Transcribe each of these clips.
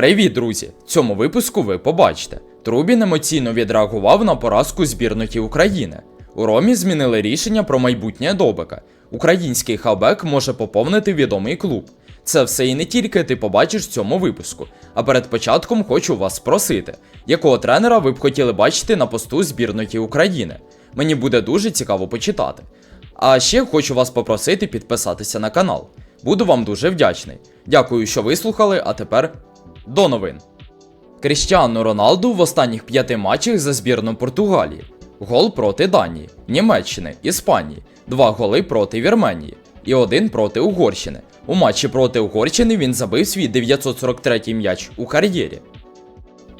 Привіт, друзі! В цьому випуску ви побачите. Трубін емоційно відреагував на поразку збірної України. У Ромі змінили рішення про майбутнє Добика. Український хавбек може поповнити відомий клуб. Це все і не тільки ти побачиш в цьому випуску. А перед початком хочу вас спросити, якого тренера ви б хотіли бачити на посту збірної України. Мені буде дуже цікаво почитати. А ще хочу вас попросити підписатися на канал. Буду вам дуже вдячний. Дякую, що вислухали, а тепер до новин. Кріштіану Роналду в останніх п'яти матчах за збірну Португалії. Гол проти Данії, Німеччини, Іспанії, два голи проти Вірменії і один проти Угорщини. У матчі проти Угорщини він забив свій 943 м'яч у кар'єрі.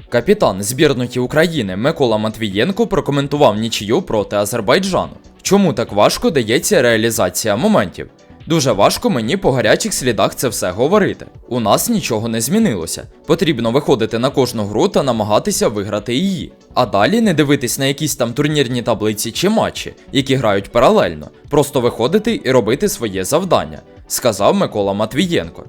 Капітан збірної України Микола Матвієнко прокоментував нічию проти Азербайджану. Чому так важко дається реалізація моментів? Дуже важко мені по гарячих слідах це все говорити. У нас нічого не змінилося. Потрібно виходити на кожну гру та намагатися виграти її. А далі не дивитись на якісь там турнірні таблиці чи матчі, які грають паралельно, просто виходити і робити своє завдання, сказав Микола Матвієнко.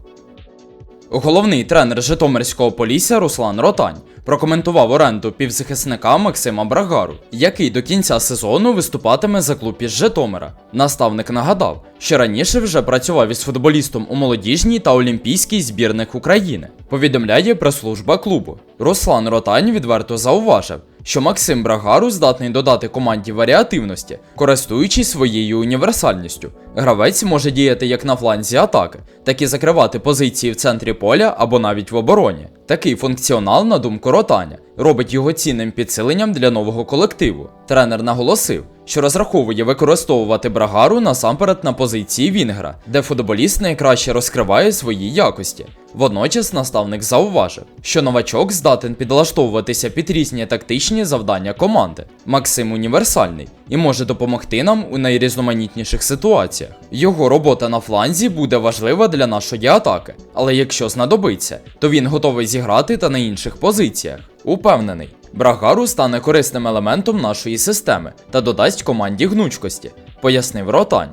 Головний тренер Житомирського Полісся Руслан Ротань прокоментував оренду півзахисника Максима Брагару, який до кінця сезону виступатиме за клуб із Житомира. Наставник нагадав, що раніше вже працював із футболістом у молодіжній та олімпійській збірних України. Повідомляє прес-служба клубу. Руслан Ротань відверто зауважив, що Максим Брагару здатний додати команді варіативності, користуючись своєю універсальністю. Гравець може діяти як на фланзі атаки, так і закривати позиції в центрі поля або навіть в обороні. Такий функціонал, на думку Ротаня, робить його цінним підсиленням для нового колективу. Тренер наголосив, що розраховує використовувати Брагару насамперед на позиції Вінгера, де футболіст найкраще розкриває свої якості. Водночас наставник зауважив, що новачок здатен підлаштовуватися під різні тактичні завдання команди. Максим універсальний і може допомогти нам у найрізноманітніших ситуаціях. Його робота на фланзі буде важлива для нашої атаки, але якщо знадобиться, то він готовий зіграти та на інших позиціях. Упевнений, Брагару стане корисним елементом нашої системи та додасть команді гнучкості, пояснив Ротань.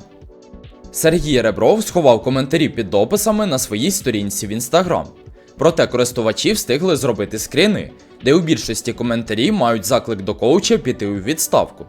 Сергій Ребров сховав коментарі під дописами на своїй сторінці в інстаграм. Проте користувачі встигли зробити скріни, де у більшості коментарі мають заклик до коуча піти у відставку.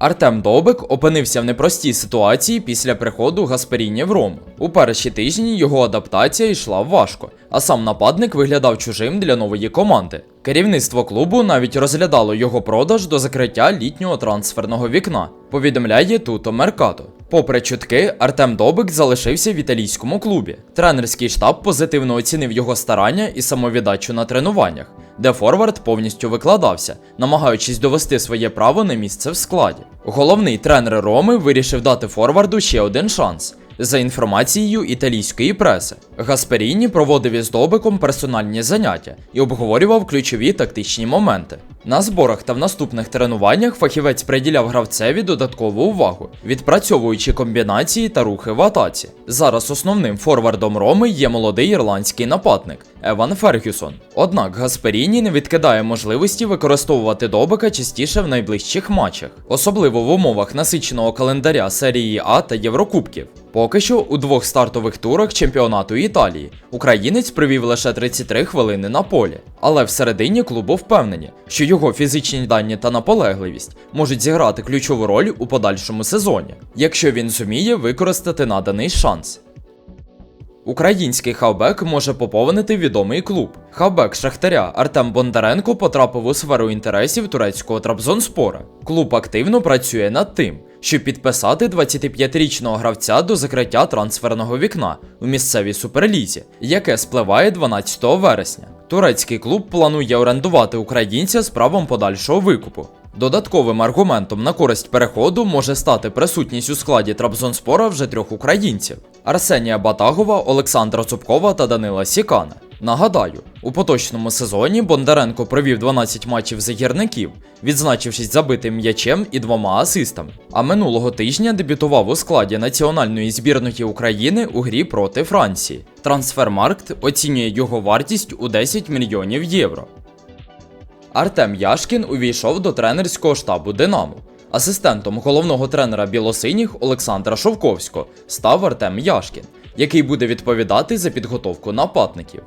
Артем Довбик опинився в непростій ситуації після приходу Гасперіні в Рому. У перші тижні його адаптація йшла важко, а сам нападник виглядав чужим для нової команди. Керівництво клубу навіть розглядало його продаж до закриття літнього трансферного вікна, повідомляє Туто Меркато. Попри чутки, Артем Добик залишився в італійському клубі. Тренерський штаб позитивно оцінив його старання і самовіддачу на тренуваннях, де Форвард повністю викладався, намагаючись довести своє право на місце в складі. Головний тренер Роми вирішив дати Форварду ще один шанс. За інформацією італійської преси, Гасперіні проводив із Добиком персональні заняття і обговорював ключові тактичні моменти. На зборах та в наступних тренуваннях фахівець приділяв гравцеві додаткову увагу, відпрацьовуючи комбінації та рухи в атаці. Зараз основним форвардом Роми є молодий ірландський нападник Еван Фергюсон. Однак Гасперіні не відкидає можливості використовувати Добика частіше в найближчих матчах, особливо в умовах насиченого календаря серії А та Єврокубків. Поки що у двох стартових турах чемпіонату Італії українець провів лише 33 хвилини на полі, але всередині клубу впевнені, що його фізичні дані та наполегливість можуть зіграти ключову роль у подальшому сезоні, якщо він зуміє використати наданий шанс. Український хавбек може поповнити відомий клуб. Хавбек Шахтаря Артем Бондаренко потрапив у сферу інтересів турецького Трабзонспора. Клуб активно працює над тим, щоб підписати 25-річного гравця до закриття трансферного вікна у місцевій суперлізі, яке спливає 12 вересня. Турецький клуб планує орендувати українця з правом подальшого викупу. Додатковим аргументом на користь переходу може стати присутність у складі Трабзонспора вже трьох українців: Арсенія Батагова, Олександра Цупкова та Данила Сікана. Нагадаю, у поточному сезоні Бондаренко провів 12 матчів за гірників, відзначившись забитим м'ячем і двома асистами. А минулого тижня дебютував у складі національної збірної України у грі проти Франції. Трансфермаркт оцінює його вартість у 10 мільйонів євро. Артем Яшкін увійшов до тренерського штабу Динамо. Асистентом головного тренера білосиніх Олександра Шовковського став Артем Яшкін, який буде відповідати за підготовку нападників.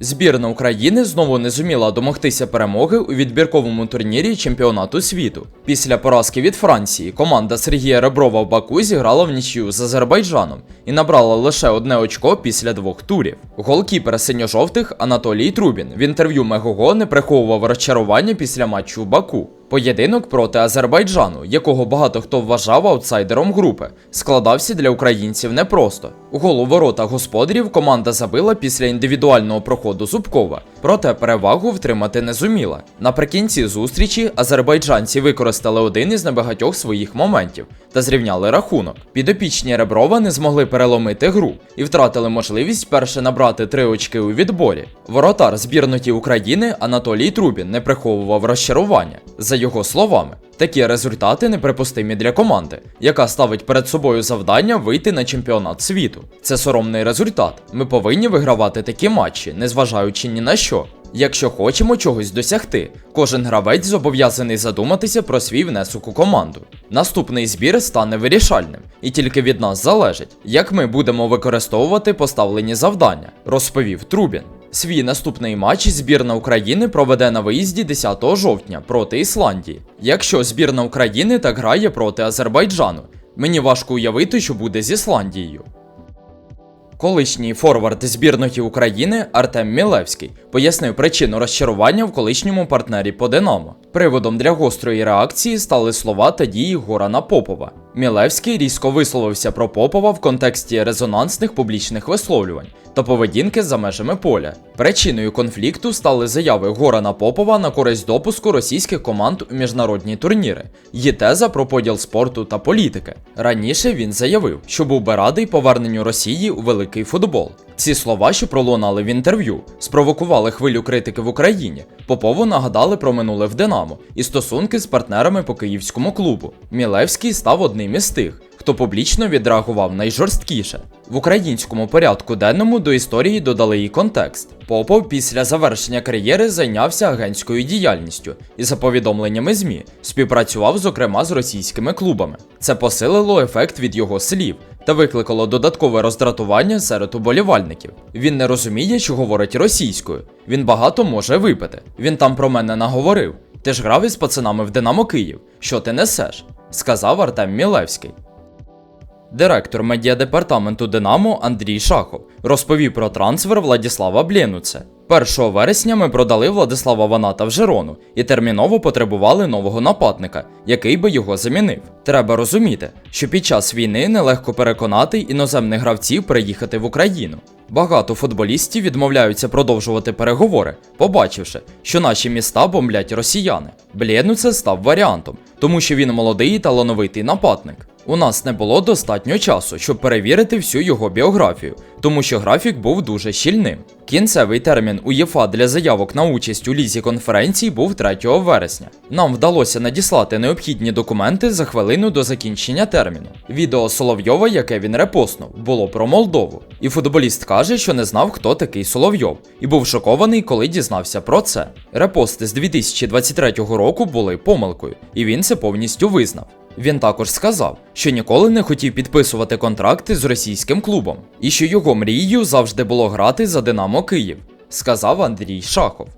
Збірна України знову не зуміла домогтися перемоги у відбірковому турнірі чемпіонату світу. Після поразки від Франції команда Сергія Реброва в Баку зіграла в нічю з Азербайджаном і набрала лише одне очко після двох турів. Голкіпер синьо-жовтих Анатолій Трубін в інтерв'ю Мегого не приховував розчарування після матчу в Баку. Поєдинок проти Азербайджану, якого багато хто вважав аутсайдером групи, складався для українців непросто. У голу ворота господарів команда забила після індивідуального проходу Зубкова, проте перевагу втримати не зуміла. Наприкінці зустрічі азербайджанці використали один із небагатьох своїх моментів та зрівняли рахунок. Підопічні Реброва не змогли переломити гру і втратили можливість перше набрати три очки у відборі. Воротар збірноті України Анатолій Трубін не приховував розчарування. За його словами, такі результати неприпустимі для команди, яка ставить перед собою завдання вийти на чемпіонат світу. Це соромний результат. Ми повинні вигравати такі матчі, незважаючи ні на що. Якщо хочемо чогось досягти, кожен гравець зобов'язаний задуматися про свій внесок у команду. Наступний збір стане вирішальним, і тільки від нас залежить, як ми будемо використовувати поставлені завдання, розповів Трубін. Свій наступний матч збірна України проведе на виїзді 10 жовтня проти Ісландії. Якщо збірна України так грає проти Азербайджану, мені важко уявити, що буде з Ісландією. Колишній форвард збірної України Артем Мілевський пояснив причину розчарування в колишньому партнері по Динамо. Приводом для гострої реакції стали слова та дії Горана Попова. Мілевський різко висловився про Попова в контексті резонансних публічних висловлювань та поведінки за межами поля. Причиною конфлікту стали заяви Горана Попова на користь допуску російських команд у міжнародні турніри, її теза про поділ спорту та політики. Раніше він заявив, що був би радий поверненню Росії у великий футбол. Ці слова, що пролунали в інтерв'ю, спровокували хвилю критики в Україні. Попову нагадали про минуле в Динамо і стосунки з партнерами по київському клубу. Мілевський став одним із тих, хто публічно відреагував найжорсткіше. В українському порядку денному до історії додали і контекст. Попов після завершення кар'єри зайнявся агентською діяльністю і за повідомленнями ЗМІ співпрацював зокрема з російськими клубами. Це посилило ефект від його слів та викликало додаткове роздратування серед уболівальників. Він не розуміє, що говорить російською. Він багато може випити. Він там про мене наговорив. Ти ж грав із пацанами в Динамо Київ. Що ти несеш? сказав Артем Мілевський. Директор медіадепартаменту Динамо Андрій Шахов розповів про трансфер Владіслава Блєнуце. 1 вересня ми продали Владислава Ваната в Жерону і терміново потребували нового нападника, який би його замінив. Треба розуміти, що під час війни нелегко переконати іноземних гравців приїхати в Україну. Багато футболістів відмовляються продовжувати переговори, побачивши, що наші міста бомблять росіяни. Блєнуце став варіантом, тому що він молодий і талановитий нападник. У нас не було достатньо часу, щоб перевірити всю його біографію, тому що графік був дуже щільним. Кінцевий термін УЄФА для заявок на участь у лізі конференції був 3 вересня. Нам вдалося надіслати необхідні документи за хвилину до закінчення терміну. Відео Соловйова, яке він репостнув, було про Молдову. І футболіст каже, що не знав, хто такий Соловйов, і був шокований, коли дізнався про це. Репости з 2023 року були помилкою, і він це повністю визнав. Він також сказав, що ніколи не хотів підписувати контракти з російським клубом, і що його мрією завжди було грати за Динамо Київ, сказав Андрій Шахов.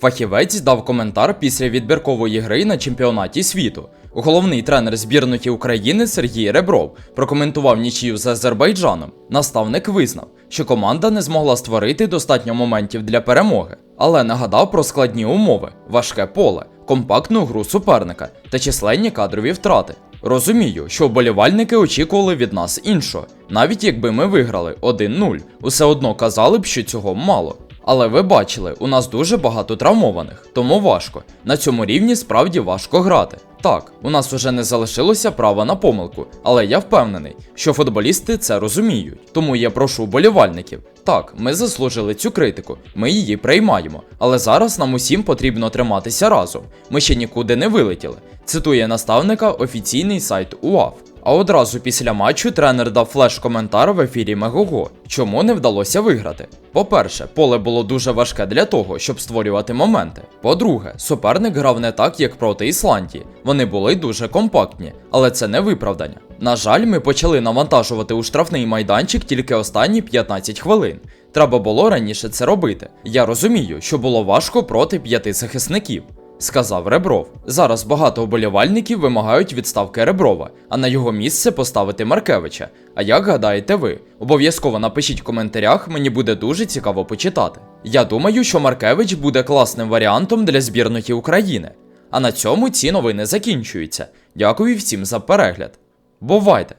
Фахівець дав коментар після відбіркової гри на чемпіонаті світу. Головний тренер збірної України Сергій Ребров прокоментував нічию з Азербайджаном. Наставник визнав, що команда не змогла створити достатньо моментів для перемоги, але нагадав про складні умови, важке поле, компактну гру суперника та численні кадрові втрати. Розумію, що вболівальники очікували від нас іншого. Навіть якби ми виграли 1-0, усе одно казали б, що цього мало. Але ви бачили, у нас дуже багато травмованих, тому важко. На цьому рівні справді важко грати. Так, у нас уже не залишилося права на помилку, але я впевнений, що футболісти це розуміють. Тому я прошу вболівальників. Так, ми заслужили цю критику, ми її приймаємо. Але зараз нам усім потрібно триматися разом. Ми ще нікуди не вилетіли. Цитує наставника офіційний сайт УАФ. А одразу після матчу тренер дав флеш-коментар в ефірі Мегого, чому не вдалося виграти. По-перше, поле було дуже важке для того, щоб створювати моменти. По-друге, суперник грав не так, як проти Ісландії. Вони були дуже компактні, але це не виправдання. На жаль, ми почали навантажувати у штрафний майданчик тільки останні 15 хвилин. Треба було раніше це робити. Я розумію, що було важко проти п'яти захисників. Сказав Ребров. Зараз багато вболівальників вимагають відставки Реброва, а на його місце поставити Маркевича. А як гадаєте ви? Обов'язково напишіть в коментарях, мені буде дуже цікаво почитати. Я думаю, що Маркевич буде класним варіантом для збірної України. А на цьому ці новини закінчуються. Дякую всім за перегляд. Бувайте!